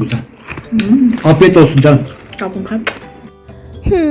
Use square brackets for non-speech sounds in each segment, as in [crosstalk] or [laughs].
güzel. Afiyet olsun canım. ขอบคุณครับ หื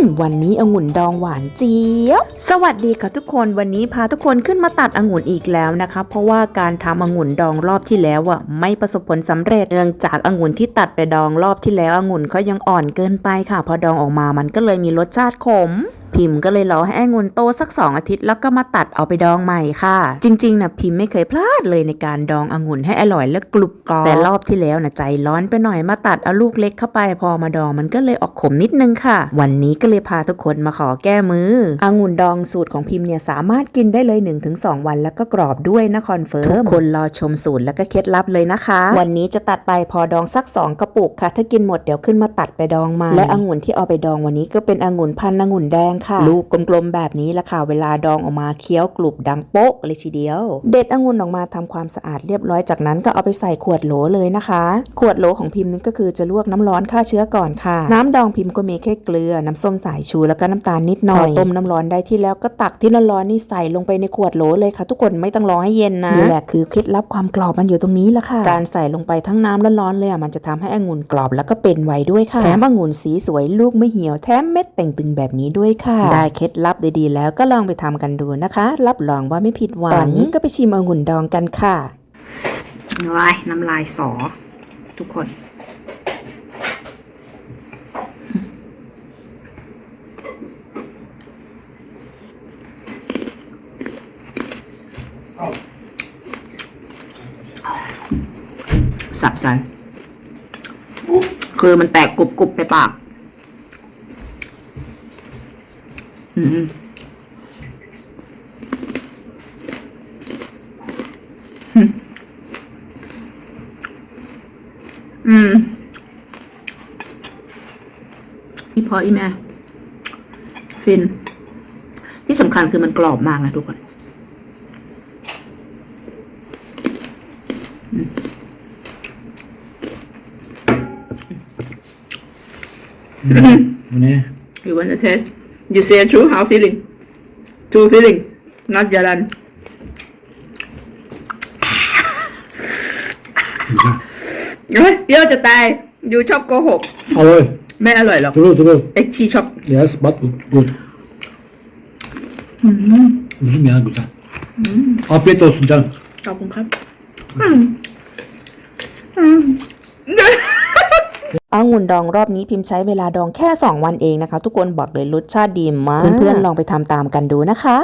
ม วันนี้องุ่นดองหวานเจี๊ยบ สวัสดีค่ะทุกคนวันนี้พาทุกคนขึ้นมาตัดองุ่นอีกแล้วนะคะ เพราะว่าการทำองุ่นดองรอบที่แล้วอะไม่ประสบผลสำเร็จเนื่องจากองุ่นที่ตัดไปดองรอบที่แล้วองุ่นเขายังอ่อนเกินไปค่ะ พอดองออกมามันก็เลยมีรสชาติขม พิมพ์ก็เลยรอให้องุนโตสักสองอาทิตย์แล้วก็มาตัดเอาไปดองใหม่ค่ะ จริงๆนะพิมพ์ไม่เคยพลาดเลยในการดององุ่นให้อร่อยและกรุบกรอบแต่รอบที่แล้วนะใจร้อนไปหน่อยมาตัดเอาลูกเล็กเข้าไปพอมาดองมันก็เลยออกขมนิดนึงค่ะ วันนี้ก็เลยพาทุกคนมาขอแก้มือองุ่นดองสูตรของพิมพ์เนี่ยสามารถกินได้เลย 1-2 วันแล้วก็กรอบด้วยนะคอนเฟิร์มทุกคนรอชมสูตรแล้วก็เคล็ดลับเลยนะคะ วันนี้จะตัดไปพอดองสัก 2 กระปุกค่ะ ถ้ากินหมดเดี๋ยวขึ้นมาตัดไปดองใหมาและองุ่นที่เอาไปดองวันนี้ก็เป็นองุ่นพันธุ์องุ่นแดงลูกกลมๆแบบนี้ละค่ะ เวลาดองออกมาเคี้ยวกรุบดังโป๊กเลยทีเดียว เด็ดองุ่นออกมาทำความสะอาดเรียบร้อยจากนั้นก็เอาไปใส่ขวดโหลเลยนะคะ ขวดโหลของพิมพ์นี่ก็คือจะลวกน้ำร้อนฆ่าเชื้อก่อนค่ะ น้ำดองพิมพ์ก็มีแค่เกลือน้ำส้มสายชูแล้วก็น้ำตาลนิดหน่อยพอต้มน้ำร้อนได้ที่แล้วก็ตักที่ร้อนๆนี่ใส่ลงไปในขวดโหลเลยค่ะ ทุกคนไม่ต้องรอให้เย็นนะนี่แหละคือเคล็ดลับความกรอบมันอยู่ตรงนี้ละค่ะ การใส่ลงไปทั้งน้ำร้อนๆเลยอะมันจะทำให้องุ่นกรอบแล้วก็เป็นไวด้วยค่ะแถมองุ่นสีสวยลูกไม่เหี่ยวแถมเม็ดแต่งตึงแบบนี้ด้วยค่ะได้เคล็ดลับดีๆ แล้วก็ลองไปทำกันดูนะคะ รับรองว่าไม่ผิดหวังตอนนี้ก็ไปชิมองุ่นดองกันค่ะลายน้ำลายสอ ทุกคนสะใจ คือมันแตกกรุบๆไปปาก อืมอืมอีพออีแม่ฟิน ที่สำคัญคือมันกรอบมากนะทุกคน Bu ne? You want to taste? You say true how feeling? True feeling, not jalan. Güzel. [laughs] เฮ้ยเยอะจะตาย อยู่ชอบโกหก Aloy. ไม่อร่อยหรอก Duru duru. เอ็กชีช็อก Yes, but good. good. Uzun ya güzel. Afiyet olsun canım. ขอบคุณครับ องุ่นดองรอบนี้พิมพ์ใช้เวลาดองแค่ 2 วันเองนะคะ ทุกคนบอกเลยรสชาติดีมาก เพื่อนๆลองไปทำตามกันดูนะคะ